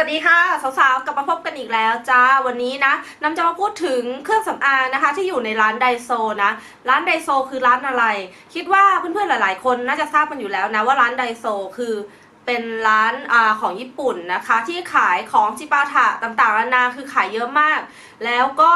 สวัสดีค่ะสาวๆกลับมาพบกันอีกแล้วจ้าวันนี้นะน้ำจะมาพูดถึงเครื่องสำอางนะคะ ที่อยู่ในร้านไดโซนะร้านไดโซคือร้านอะไร คิดว่าเพื่อนๆหลาย ๆ คนน่าจะทราบกันอยู่แล้วนะว่าร้านไดโซคือเป็นร้านอาของญี่ปุ่นนะคะ ที่ขายของจิปาถะต่างๆนานาคือขายเยอะมาก แล้วก็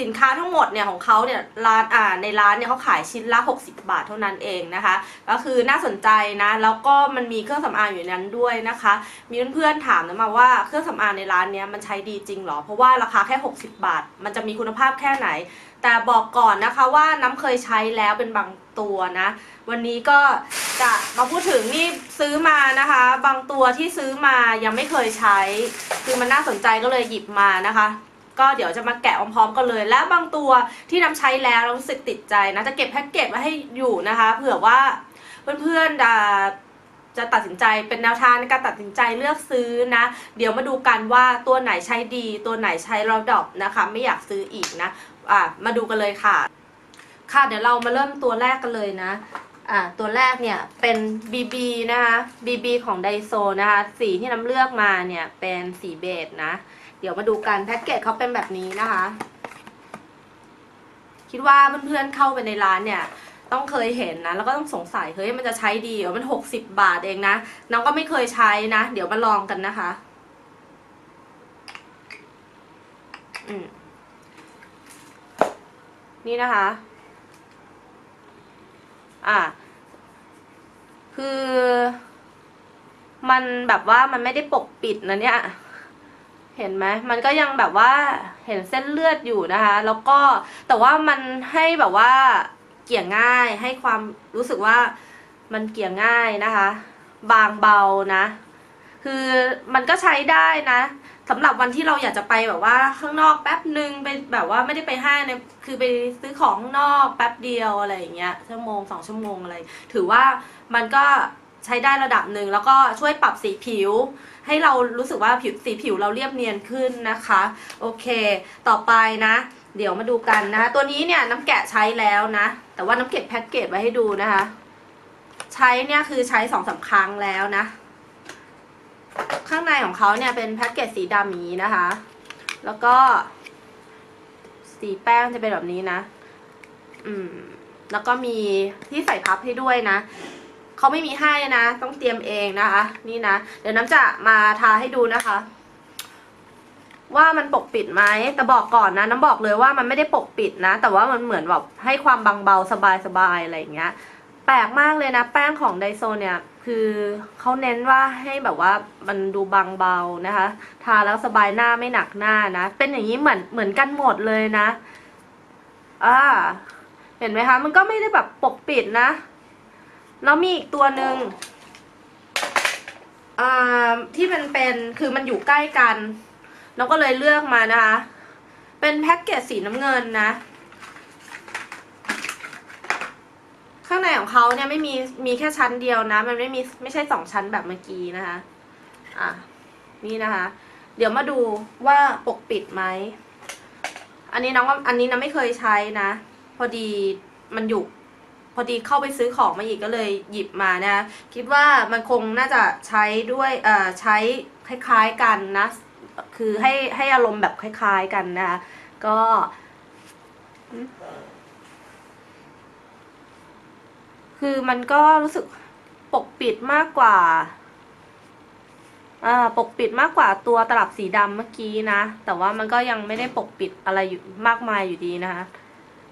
สินค้าทั้งหมดเนี่ยของเขาเนี่ยร้านอ่าในร้านเนี่ยเขาขายชิ้นละ 60 บาทเท่านั้นเองนะคะ ก็คือน่าสนใจนะแล้วก็มันมีเครื่องสำอางอยู่ในนั้นด้วยนะคะ มีเพื่อนๆถามนะมาว่าเครื่องสำอางในร้านเนี้ยมันใช้ดีจริงหรอ เพราะว่าราคาแค่ 60 บาท มันจะมีคุณภาพแค่ไหน แต่บอกก่อนนะคะว่าน้ำเคยใช้แล้วเป็นบางตัวนะ วันนี้ก็จะมาพูดถึงนี่ซื้อมานะคะ บางตัวที่ซื้อมายังไม่เคยใช้ คือมันน่าสนใจก็เลยหยิบมานะคะ ก็เดี๋ยวจะมาแกะพร้อมๆกันเลย และบางตัวที่น้ำใช้แล้วรู้สึกติดใจนะจะเก็บแพ็กเกจไว้ให้อยู่นะคะ เผื่อว่าเพื่อนๆจะจะตัดสินใจเป็นแนวทางในการตัดสินใจเลือกซื้อนะ เดี๋ยวมาดูกันว่าตัวไหนใช้ดี ตัวไหนใช้เราดอปนะคะ ไม่อยากซื้ออีกนะอะมาดูกันเลยค่ะ ค่ะเดี๋ยวเรามาเริ่มตัวแรกกันเลยนะอ่าตัวแรกเนี่ยเป็น BB นะคะ BB ของไดโซนะคะ สีที่น้ำเลือกมาเนี่ยเป็นสีเบจนะ ดี๋ยวมาดูกันแพ็กเกจเขาเป็นแบบนี้นะคะ คิดว่าเพื่อนๆเข้าไปในร้านเนี่ย ต้องเคยเห็นนะ แล้วก็ต้องสงสัยเฮ้ยมันจะใช้ดีเหรอมันหกสิบบาทเองนะน้องก็ไม่เคยใช้นะ เดี๋ยวมาลองกันนะคะอืมนี่นะคะ อะคือ มันแบบว่ามันไม่ได้ปกปิดนะเนี่ย เห็นไหมมันก็ยังแบบว่าเห็นเส้นเลือดอยู่นะคะ แล้วก็แต่ว่ามันให้แบบว่าเกี่ยง่ายให้ความรู้สึกว่ามันเกี่ยง่ายนะคะ บางเบานะ คือมันก็ใช้ได้นะสำหรับวันที่เราอยากจะไปแบบว่าข้างนอกแป๊บหนึ่งไปแบบว่าไม่ได้ไปห้างเนี่ยคือไปซื้อของข้างนอกแป๊บเดียวอะไรอย่างเงี้ยชั่วโมงสองชั่วโมงอะไร ถือว่ามันก็ ใช้ได้ระดับหนึ่งแล้วก็ช่วยปรับสีผิว ให้เรารู้สึกว่าผิวสีผิวเราเรียบเนียนขึ้นนะคะ โอเค ต่อไปนะ เดี๋ยวมาดูกันนะคะตัวนี้เนี่ยน้ำแกะใช้แล้วนะ แต่ว่าน้ำเก็บแพ็กเกจไว้ให้ดูนะคะ ใช้เนี่ยคือใช้สองสามครั้งแล้วนะ ข้างในของเขาเนี่ยเป็นแพ็กเกจสีดำอย่างนี้นะคะ แล้วก็ สีแป้งจะเป็นแบบนี้นะ อืมแล้วก็มีที่ใส่พับให้ด้วยนะ เขาไม่มีให้นะ ต้องเตรียมเองนะคะ นี่นะ เดี๋ยวน้ำจะมาทาให้ดูนะคะ ว่ามันปกปิดไหมแต่บอกก่อนนะ น้ำบอกเลยว่ามันไม่ได้ปกปิดนะ แต่ว่ามันเหมือนแบบให้ความบางเบาสบายๆอะไรอย่างเงี้ย แปลกมากเลยนะ แป้งของไดโซเนี่ยคือเขาเน้นว่าให้แบบว่ามันดูบางเบานะคะ ทาแล้วสบายหน้าไม่หนักหน้านะ เป็นอย่างนี้เหมือนเหมือนกันหมดเลยนะอ่าเห็นไหมคะ มันก็ไม่ได้แบบปกปิดนะ แล้วมีอีกตัวหนึ่งที่มันเป็นคือมันอยู่ใกล้กันเราก็เลยเลือกมานะคะ เป็นแพ็กเกจสีน้ำเงินนะ ข้างในของเขาเนี่ยไม่มีมีแค่ชั้นเดียวนะ มันไม่มีไม่ใช่สองชั้นแบบเมื่อกี้นะคะ อะ นี่นะคะ เดี๋ยวมาดูว่าปกปิดไหม อันนี้น้องอันนี้นะไม่เคยใช้นะ พอดีมันอยู่ พอดีเข้าไปซื้อของมาอีกก็เลยหยิบมานะ คิดว่ามันคงน่าจะใช้ด้วยเอ่อใช้คล้ายๆกันนะ คือให้ให้อารมณ์แบบคล้ายๆกันนะคะก็คือมันก็รู้สึกปกปิดมากกว่า อ่า ปกปิดมากกว่าตัวตลับสีดำเมื่อกี้นะ แต่ว่ามันก็ยังไม่ได้ปกปิดอะไรอยู่มากมายอยู่ดีนะคะ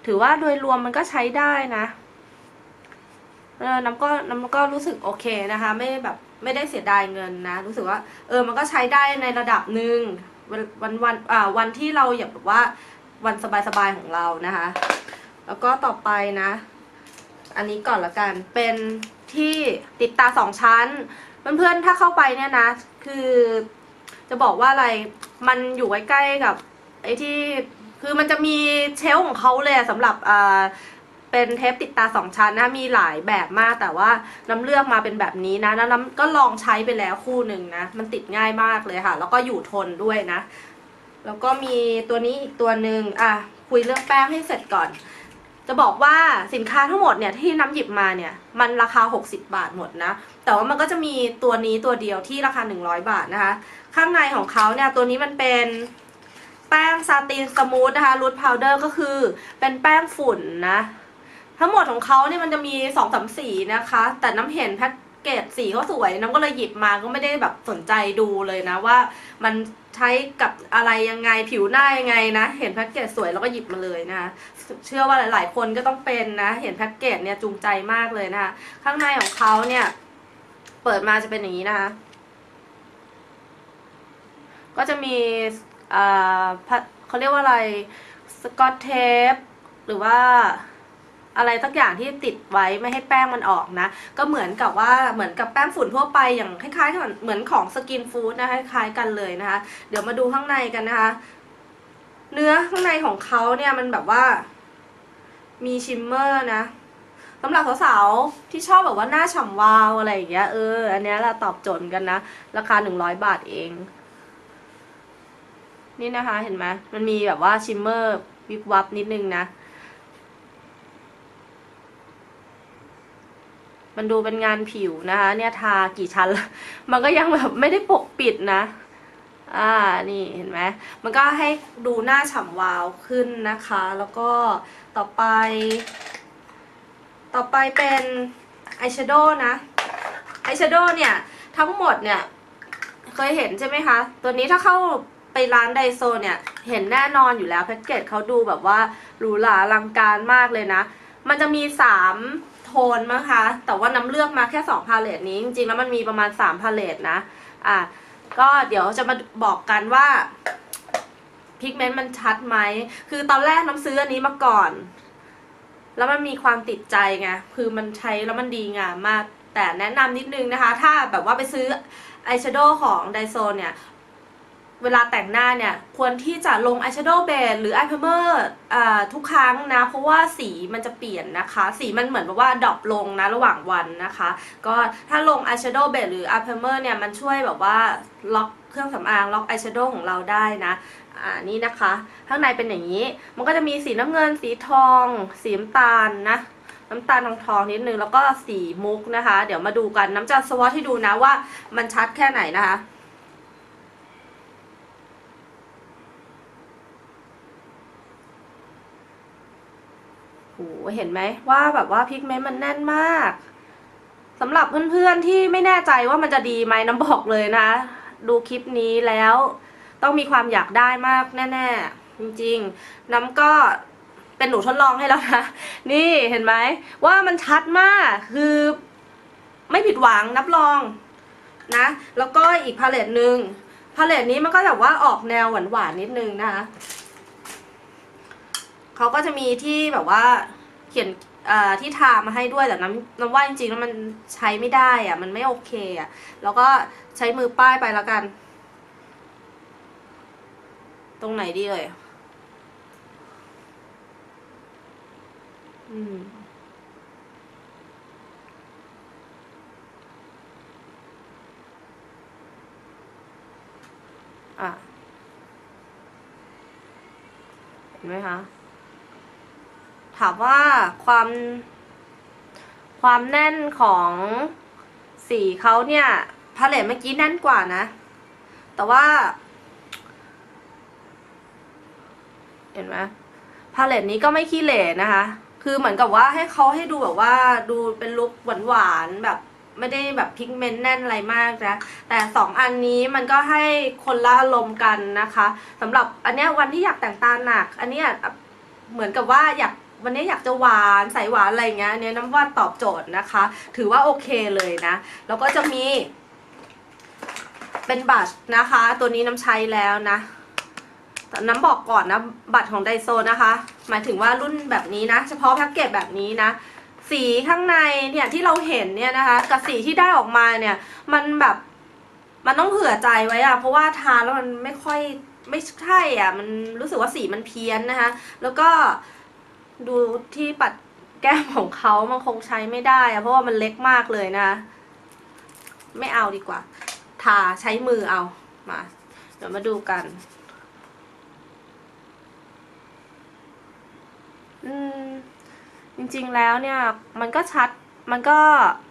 ถือว่าโดยรวมมันก็ใช้ได้นะ เออน้ำก็น้ำก็รู้สึกโอเคนะคะ ไม่แบบไม่ได้เสียดายเงินนะ รู้สึกว่า เออมันก็ใช้ได้ในระดับหนึ่งวันวันวันอ่าวันที่เราอยากแบบว่าวันสบายๆของเรานะคะ แล้วก็ต่อไปนะ อันนี้ก่อนละกันเป็นที่ติดตาสองชั้น เพื่อนๆถ้าเข้าไปเนี่ยนะ คือจะบอกว่าอะไรมันอยู่ใกล้ๆกับไอ้ที่คือมันจะมีเชลฟ์ของเขาเลยสำหรับอ่า เป็นเทปติดตาสองชั้นนะมีหลายแบบมากแต่ว่าน้ำเลือกมาเป็นแบบนี้นะแล้วน้ำก็ลองใช้ไปแล้วคู่หนึ่งนะมันติดง่ายมากเลยค่ะ แล้วก็อยู่ทนด้วยนะ แล้วก็มีตัวนี้อีกตัวหนึ่งอะคุยเรื่องแป้งให้เสร็จก่อน จะบอกว่าสินค้าทั้งหมดเนี่ยที่น้ำหยิบมาเนี่ยมันราคา 60 บาทหมดนะ แต่ว่ามันก็จะมีตัวนี้ตัวเดียวที่ราคา 100 บาทนะคะ ข้างในของเขาเนี่ยตัวนี้มันเป็นแป้งซาตินสมูทนะคะรูทพาวเดอร์ก็คือเป็นแป้งฝุ่นนะ ทั้งหมดของเขาเนี่ยมันจะมีสองสามสีนะคะ แต่น้ำเห็นแพ็กเกจสีเขาสวยน้ำก็เลยหยิบมาก็ไม่ได้แบบสนใจดูเลยนะว่ามันใช้กับอะไรยังไงผิวหน้ายังไงนะ เห็นแพ็กเกจสวยแล้วก็หยิบมาเลยนะคะเชื่อว่าหลาย ๆ คนก็ต้องเป็นนะ เห็นแพ็กเกจเนี่ยจูงใจมากเลยนะคะข้างในของเขาเนี่ย เปิดมาจะเป็นอย่างนี้นะคะ ก็จะมีอ่าเขาเรียกว่าอะไรสกอตเทปหรือว่า อะไรสักอย่างที่ติดไว้ไม่ให้แป้งมันออกนะ ก็เหมือนกับว่าเหมือนกับแป้งฝุ่นทั่วไปอย่างคล้ายๆเหมือนของสกินฟู้ดนะคะคล้ายกันเลยนะคะ เดี๋ยวมาดูข้างในกันนะคะ เนื้อข้างในของเขาเนี่ยมันแบบว่า มีชิมเมอร์นะสำหรับสาวๆที่ชอบแบบว่าหน้าฉ่ำวาวอะไรอย่างเงี้ยเอออันนี้เราตอบโจทย์กันนะ ราคาหนึ่งร้อยบาทเอง นี่นะคะเห็นไหมมันมีแบบว่าชิมเมอร์วิบวับนิดนึงนะ มันดูเป็นงานผิวนะคะ เนี่ยทากี่ชั้นแล้วมันก็ยังแบบไม่ได้ปกปิดนะ อ่านี่เห็นไหมมันก็ให้ดูหน้าฉ่ำวาวขึ้นนะคะ แล้วก็ต่อไป ต่อไปเป็นอายแชโดว์นะอายแชโดว์เนี่ย ทั้งหมดเนี่ย เคยเห็นใช่ไหมคะ ตัวนี้ถ้าเข้าไปร้านไดโซเนี่ย เห็นแน่นอนอยู่แล้วแพ็กเกจเขาดูแบบว่าหรูหราอลังการมากเลยนะ มันจะมีสาม โทนมั้งคะ แต่ว่าน้ำเลือกมาแค่สองพาเลตนี้ จริงๆ แล้วมันมีประมาณสามพาเลตนะ อะ ก็เดี๋ยวจะมาบอกกันว่าพิกเมนต์มันชัดไหม คือตอนแรกน้ำซื้ออันนี้มาก่อน แล้วมันมีความติดใจไง คือมันใช้แล้วมันดีงามมาก แต่แนะนำนิดนึงนะคะ ถ้าแบบว่าไปซื้ออายแชโดว์ของไดโซเนี่ย เวลาแต่งหน้าเนี่ยควรที่จะลงอายแชโดว์เบสหรืออายไพรเมอร์ทุกครั้งนะ เพราะว่าสีมันจะเปลี่ยนนะคะ สีมันเหมือนแบบว่าดรอปลงนะระหว่างวันนะคะ ก็ถ้าลงอายแชโดว์เบสหรืออายไพรเมอร์เนี่ยมันช่วยแบบว่าล็อกเครื่องสำอางล็อกอายแชโดว์ของเราได้นะอ่านี่นะคะ ข้างในเป็นอย่างนี้ มันก็จะมีสีน้ำเงินสีทอง สีน้ำตาลนะน้ำตาลทองทองนิดนึงแล้วก็สีมุกนะคะ เดี๋ยวมาดูกันน้ำจะสวอตให้ดูนะว่ามันชัดแค่ไหนนะคะ โหเห็นไหมว่าแบบว่าพิกเมนต์มันแน่นมากสำหรับเพื่อนๆที่ไม่แน่ใจว่ามันจะดีไหมน้ำบอกเลยนะ ดูคลิปนี้แล้วต้องมีความอยากได้มากแน่ ๆ จริงๆ น้ำก็เป็นหนูทดลองให้แล้วนะ นี่เห็นไหมว่ามันชัดมากคือไม่ผิดหวังนับรองนะ แล้วก็อีกพาเลตหนึ่งพาเลตนี้มันก็แบบว่าออกแนวหวานๆนิดนึงนะคะ เขาก็จะมีที่แบบว่าเขียนที่ทามาให้ด้วยแต่น้ำน้ำว่าจริงๆแล้วมันใช้ไม่ได้อะมันไม่โอเคอะแล้วก็ใช้มือป้ายไปแล้วกัน ตรงไหนดีเลย อืมอะเห็นไหมคะ ถามว่าความความแน่นของสีเขาเนี่ยพาเลตเมื่อกี้แน่นกว่านะ แต่ว่า เห็นไหมพาเลตนี้ก็ไม่ขี้เหร่นะคะ คือเหมือนกับว่าให้เขาให้ดูแบบว่าดูเป็นลุคหวานๆแบบไม่ได้แบบพิกเมนต์แน่นอะไรมากนะ แต่สองอันนี้มันก็ให้คนละอารมณ์กันนะคะสำหรับอันเนี้ยวันที่อยากแต่งตาหนัก อันเนี้ยเหมือนกับว่าอยาก วันนี้อยากจะหวานใส่หวานอะไรเงี้ยเนี้ยน้ำว่าตอบโจทย์นะคะ ถือว่าโอเคเลยนะ แล้วก็จะมี เป็นบัตรนะคะ ตัวนี้น้ำใช้แล้วนะน้ำบอกก่อนนะ บัตรของไดโซนะคะ หมายถึงว่ารุ่นแบบนี้นะ เฉพาะแพ็กเกจแบบนี้นะ สีข้างในเนี่ยที่เราเห็นเนี่ยนะคะ กับสีที่ได้ออกมาเนี่ย มันแบบมันต้องเผื่อใจไว้อะเพราะว่าทาแล้วมันไม่ค่อยไม่ใช่อะ มันรู้สึกว่าสีมันเพี้ยนนะคะ แล้วก็ ดูที่ปัดแก้มของเขามันคงใช้ไม่ได้อะเพราะว่ามันเล็กมากเลยนะ ไม่เอาดีกว่า ทาใช้มือเอามา เดี๋ยวมาดูกัน อืมริงๆแล้วเนี่ย มันก็ชัดมันก็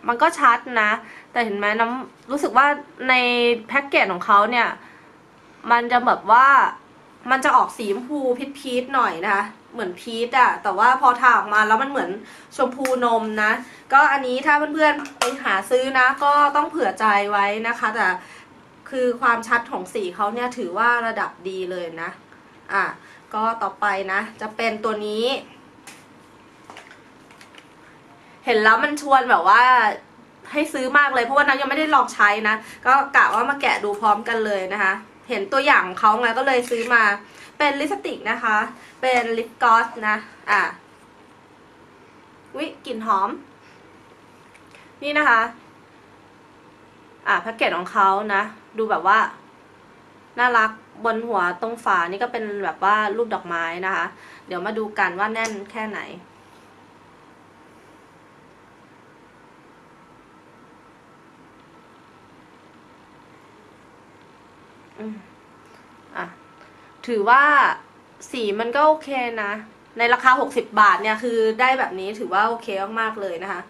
มันก็ชัดนะ แต่เห็นไหมน้ำรู้สึกว่าในแพ็กเกจของเขาเนี่ย มันจะแบบว่ามันจะออกสีชมพูพีชๆหน่อยนะคะ เหมือนพีชอะแต่ว่าพอทาออกมาแล้วมันเหมือนชมพูนมนะ ก็อันนี้ถ้าเพื่อนๆไปหาซื้อนะ ก็ต้องเผื่อใจไว้นะคะ แต่คือความชัดของสีเขาเนี่ยถือว่าระดับดีเลยนะ อะ ก็ต่อไปนะ จะเป็นตัวนี้ เห็นแล้วมันชวนแบบว่าให้ซื้อมากเลยเพราะว่าน้ำยังไม่ได้ลองใช้นะ ก็กะว่ามาแกะดูพร้อมกันเลยนะคะ เห็นตัวอย่างของเขาไงก็เลยซื้อมา เป็นลิปสติกนะคะ เป็นลิปกลอสนะอะวิกลิ่นหอม นี่นะคะ อะแพ็กเกจของเขานะ ดูแบบว่า น่ารักบนหัวตรงฝานี่ก็เป็นแบบว่ารูปดอกไม้นะคะ เดี๋ยวมาดูกันว่าแน่นแค่ไหน อืมอะ ถือว่าสีมันก็โอเคนะ ในราคา 60 บาทเนี่ยคือได้แบบนี้ถือว่าโอเคมากๆเลยนะคะ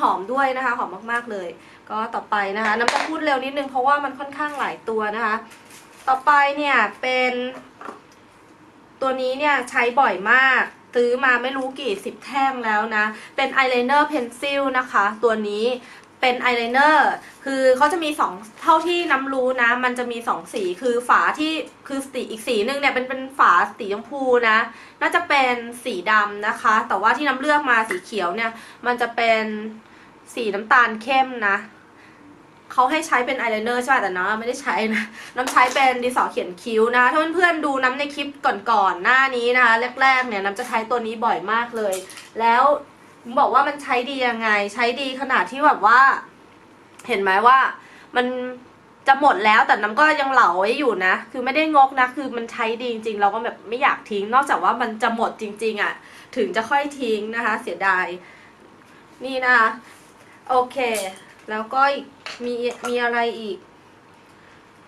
หอมด้วยนะคะ หอมมากๆเลย ก็ต่อไปนะคะ น้ำจะพูดเร็วนิดนึงเพราะว่ามันค่อนข้างหลายตัวนะคะ ต่อไปเนี่ยเป็น ตัวนี้เนี่ยใช้บ่อยมากซื้อมาไม่รู้กี่สิบแท่งแล้วนะ เป็นอายไลเนอร์เพนซิลนะคะ ตัวนี้ เป็นอายไลเนอร์คือเขาจะมีสองเท่าที่น้ำรู้นะ มันจะมีสองสีคือฝาที่คือสีอีกสีหนึ่งเนี่ยเป็นเป็นฝาสีชมพูนะ น่าจะเป็นสีดำนะคะ แต่ว่าที่น้ำเลือกมาสีเขียวเนี่ย มันจะเป็นสีน้ำตาลเข้มนะเขาให้ใช้เป็นอายไลเนอร์ใช่ป่ะแต่น้องไม่ได้ใช้นะ น้ำใช้เป็นดินสอเขียนคิ้วนะถ้าเพื่อนๆดูน้ำในคลิปก่อนๆหน้านี้นะคะแรกๆเนี่ยน้ำจะใช้ตัวนี้บ่อยมากเลย แล้ว บอกว่ามันใช้ดียังไง ใช้ดีขนาดที่แบบว่า เห็นไหมว่ามันจะหมดแล้วแต่น้ำก็ยังเหลาไว้อยู่นะ คือไม่ได้งกนะ คือมันใช้ดีจริงๆ เราก็แบบไม่อยากทิ้ง นอกจากว่ามันจะหมดจริง ๆอะ ถึงจะค่อยทิ้งนะคะ เสียดาย นี่นะคะโอเค แล้วก็มีมีอะไรอีก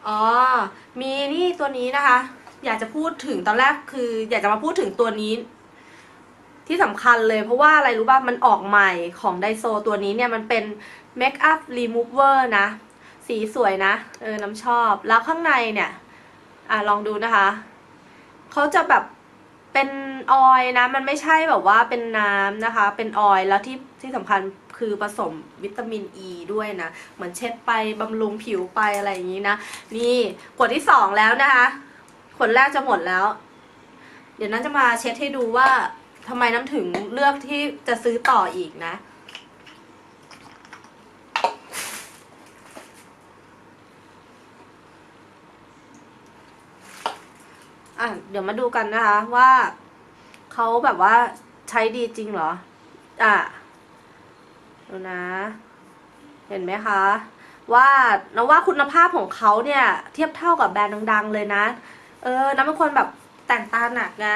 อ๋อ มีนี่ตัวนี้นะคะ อยากจะพูดถึงตอนแรกคือ อยากจะมาพูดถึงตัวนี้ ที่สำคัญเลยเพราะว่าอะไรรู้ป่ะ มันออกใหม่ของไดโซตัวนี้เนี่ย มันเป็นเมคอัพรีมูเวอร์นะ สีสวยนะ เออ น้ำชอบ แล้วข้างในเนี่ย อะ ลองดูนะคะ เขาจะแบบเป็นออยนะ มันไม่ใช่แบบว่าเป็นน้ำนะคะ เป็นออยแล้วที่ที่สำคัญคือผสมวิตามินอ e ีด้วยนะ เหมือนเช็ดไปบำรุงผิวไปอะไรอย่างนี้นะ นี่ขวดที่สองแล้วนะคะ ขวดแรกจะหมดแล้ว เดี๋ยวนั้นจะมาเช็ดให้ดูว่า ทำไมน้ำถึงเลือกที่จะซื้อต่ออีกนะ อะ เดี๋ยวมาดูกันนะคะ ว่าเขาแบบว่าใช้ดีจริงเหรอ อะ ดูนะ เห็นไหมคะ ว่านะว่าคุณภาพของเขาเนี่ย เทียบเท่ากับแบรนด์ดัง ๆ เลยนะ เออน้ำเป็นคนแบบแต่งตาหนักไง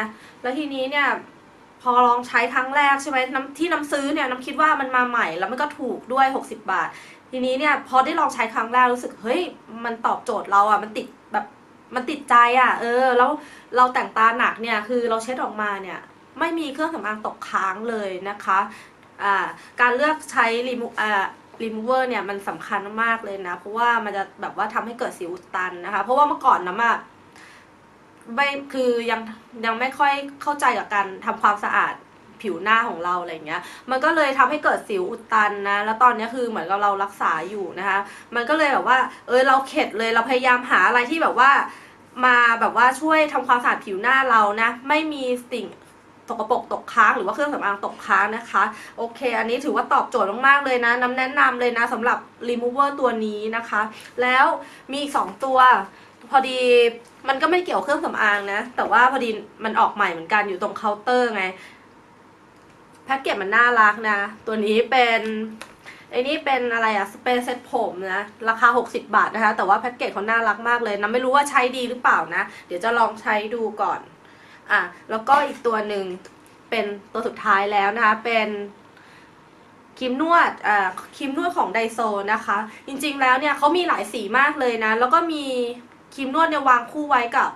แล้วทีนี้เนี่ย พอลองใช้ครั้งแรกใช่ไหมน้ำที่น้ำซื้อเนี่ยน้ำคิดว่ามันมาใหม่แล้วมันก็ถูกด้วย 60 บาท ทีนี้เนี่ยพอได้ลองใช้ครั้งแรกรู้สึกเฮ้ยมันตอบโจทย์เราอะมันติดแบบมันติดใจอะ เออ แล้วเราแต่งตาหนักเนี่ยคือเราเช็ดออกมาเนี่ย ไม่มีเครื่องสำอางตกค้างเลยนะคะอ่าการเลือกใช้รีมูอ่ารีมูเวอร์เนี่ยมันสำคัญมากเลยนะ เพราะว่ามันจะแบบว่าทำให้เกิดสิวอุดตันนะคะ เพราะว่าเมื่อก่อนน้ำอะ ไม่คือยังยังไม่ค่อยเข้าใจกับการทำความสะอาดผิวหน้าของเราอะไรเงี้ย มันก็เลยทำให้เกิดสิวอุดตันนะ แล้วตอนนี้คือเหมือนกับเรารักษาอยู่นะคะ มันก็เลยแบบว่า เออเราเข็ดเลยเราพยายามหาอะไรที่แบบว่า มาแบบว่าช่วยทำความสะอาดผิวหน้าเรานะ ไม่มีสิ่งตกกระปรกตกค้างหรือว่าเครื่องสำอางตกค้างนะคะ โอเค อันนี้ถือว่าตอบโจทย์มากๆเลยนะน้ำแนะนำเลยนะสำหรับ remover ตัวนี้นะคะ แล้วมีอีกสองตัว อดีมันก็ไม่เกี่ยวเครื่องสำอางนะ แต่ว่าพอดีมันออกใหม่เหมือนกันอยู่ตรงเคาน์เตอร์ไง แพ็กเกจมันน่ารักนะ ตัวนี้เป็นไอ้นี่เป็นอะไรอะสเปรย์เซ็ตผมนะ ราคา 60 บาทนะคะ แต่ว่าแพ็กเกจเขาน่ารักมากเลยนะไม่รู้ว่าใช้ดีหรือเปล่านะ เดี๋ยวจะลองใช้ดูก่อน อะ แล้วก็อีกตัวหนึ่งเป็นตัวสุดท้ายแล้วนะคะ เป็นครีมนวดอ่าครีมนวดของไดโซนะคะ จริงๆแล้วเนี่ยเขามีหลายสีมากเลยนะ แล้วก็มี ครีมนวดเนี่ยวางคู่ไว้กับ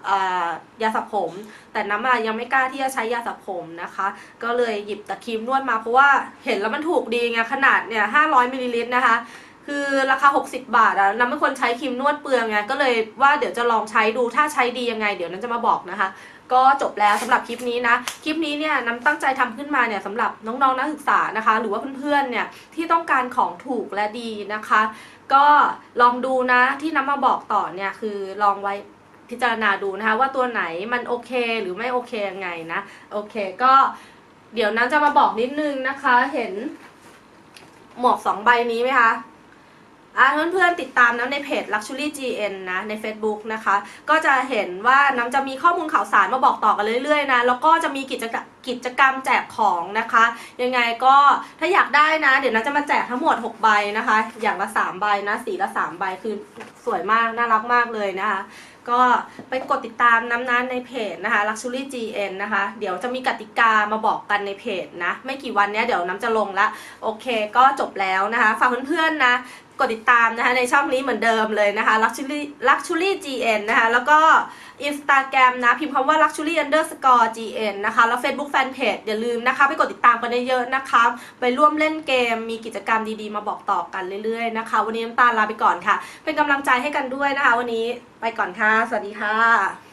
ยาสระผม แต่น้ำอะยังไม่กล้าที่จะใช้ยาสระผมนะคะ ก็เลยหยิบแต่ครีมนวดมาเพราะว่าเห็นแล้วมันถูกดีไงขนาดเนี่ย500มิลลิลิตรนะคะคือราคา 60 บาทอะน้ำเป็นคนใช้ครีมนวดเปลืองไงก็เลยว่าเดี๋ยวจะลองใช้ดูถ้าใช้ดียังไง เดี๋ยวนั้นจะมาบอกนะคะ ก็จบแล้วสำหรับคลิปนี้นะ คลิปนี้เนี่ยน้ำตั้งใจทำขึ้นมาเนี่ยสำหรับน้องๆนักศึกษานะคะ หรือว่าเพื่อนๆเนี่ยที่ต้องการของถูกและดีนะคะ ก็ลองดูนะที่น้ำมาบอกต่อเนี่ยคือลองไว้พิจารณาดูนะคะ ว่าตัวไหนมันโอเคหรือไม่โอเคยังไงนะ โอเคก็เดี๋ยวน้ำจะมาบอกนิดนึงนะคะ เห็นหมวกสองใบนี้ไหมคะ อะเพื่อนๆติดตามน้ำในเพจ Luxury GN นะใน Facebook นะคะ ก็จะเห็นว่าน้ำจะมีข้อมูลข่าวสารมาบอกต่อกันเรื่อยๆนะแล้วก็จะมีกิจกรรมกิจกรรมแจกของนะคะ ยังไงก็ถ้าอยากได้นะ เดี๋ยวน้ำจะมาแจกทั้งหมด 6 ใบนะคะ อย่างละ 3 ใบนะสีละ 3 ใบคือสวยมาก น่ารักมากเลยนะคะ ก็ไปกดติดตามน้ำนั้นในเพจนะคะ Luxury GN นะคะ เดี๋ยวจะมีกติกามาบอกกันในเพจนะ ไม่กี่วันเนี้ยเดี๋ยวน้ำจะลงละโอเค ก็จบแล้วนะคะฝากเพื่อนๆนะ กดติดตามนะคะในช่องนี้เหมือนเดิมเลยนะคะ Luxury Luxury GN นะคะแล้วก็ Instagram นะ พิมพ์คำว่า Luxury underscore GN นะคะ แล้ว Facebook Fanpage อย่าลืมนะคะ ไปกดติดตามกันเยอะๆนะคะ ไปร่วมเล่นเกมมีกิจกรรมดีๆ มาบอกต่อกันเรื่อยๆนะคะ วันนี้น้ำตาลลาไปก่อนค่ะ เป็นกำลังใจให้กันด้วยนะคะ วันนี้ไปก่อนค่ะ สวัสดีค่ะ